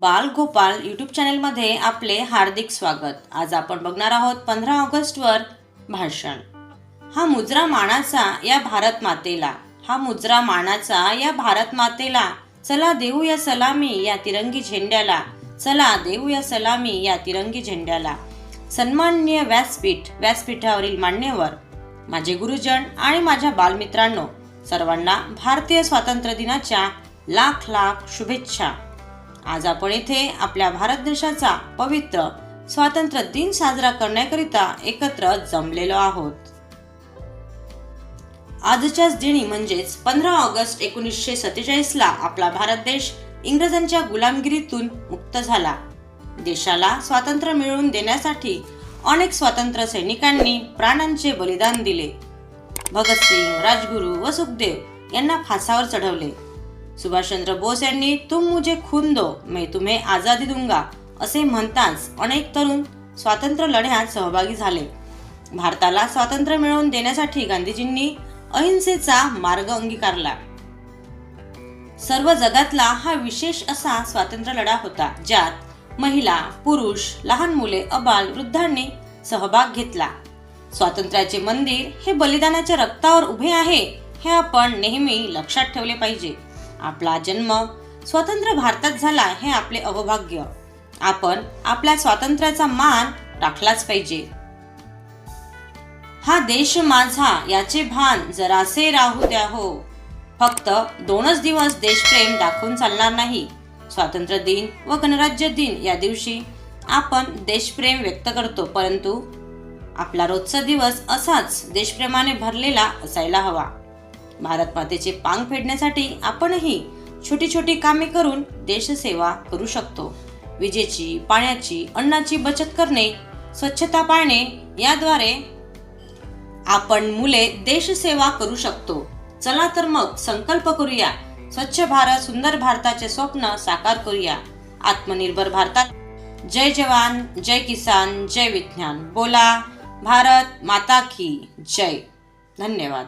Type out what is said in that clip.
बाल गोपाल यूट्यूब चॅनेलमध्ये आपले हार्दिक स्वागत. आज आपण बघणार आहोत पंधरा ऑगस्टवर भाषण. हा मुजरा मानाचा या भारत मातेला. हा मुजरा मानाचा या भारत मातेला. चला देऊ या सलामी या तिरंगी झेंड्याला. चला देऊ या सलामी या तिरंगी झेंड्याला. सन्माननीय व्यासपीठ व्यासपीठावरील मान्यवर माझे गुरुजन आणि माझ्या बालमित्रांनो सर्वांना भारतीय स्वातंत्र्य दिनाच्या लाख लाख शुभेच्छा. आज आपण इथे आपल्या भारत देशाचा पवित्र स्वातंत्र्य दिन साजरा करण्याकरिता एकत्र जमलेलो आहोत. आजच्याच दिनी म्हणजेच पंधरा ऑगस्ट एकोणीसशे सत्तेचाळीसला आपला भारत देश इंग्रजांच्या गुलामगिरीतून मुक्त झाला. देशाला स्वातंत्र्य मिळवून देण्यासाठी अनेक स्वातंत्र्य सैनिकांनी प्राणांचे बलिदान दिले. भगतसिंग राजगुरू व सुखदेव यांना फासावर चढवले. सुभाषचंद्र बोस यांनी तुम मुझे खून दो मैं तुम्हे आझादी दूंगा असे म्हणताच अनेक तरुण स्वातंत्र्य लढ्यात सहभागी झाले. भारताला स्वातंत्र्य मिळवून देण्यासाठी गांधीजींनी अहिंसेचा मार्ग अंगीकारला. सर्व जगातला हा विशेष असा स्वातंत्र्य लढा होता ज्यात महिला पुरुष लहान मुले अबाल वृद्धांनी सहभाग घेतला. स्वातंत्र्याचे मंदिर हे बलिदानाच्या रक्तावर उभे आहे हे आपण नेहमी लक्षात ठेवले पाहिजे. आपला जन्म स्वतंत्र भारतात झाला हे आपले अवभाग्य. आपण आपल्या स्वातंत्र्याचा मान राखलाच पाहिजे. हा देश माझा याचे भान जरासे राहू द्या हो. फक्त दोनच दिवस देशप्रेम दाखवून चालणार नाही. स्वातंत्र्य दिन व गणराज्य दिन या दिवशी आपण देशप्रेम व्यक्त करतो परंतु आपला रोजचा दिवस असाच देशप्रेमाने भरलेला असायला हवा. भारत मातेचे पांग फेडण्यासाठी आपणही छोटी छोटी कामे करून देशसेवा करू शकतो. विजेची पाण्याची अन्नाची बचत करणे स्वच्छता पाळणे याद्वारे आपण मुले देशसेवा करू शकतो. चला तर मग संकल्प करूया. स्वच्छ भारत सुंदर भारताचे स्वप्न साकार करूया. आत्मनिर्भर भारतात. जय जवान जय किसान जय विज्ञान. बोला भारत माता की जय. धन्यवाद.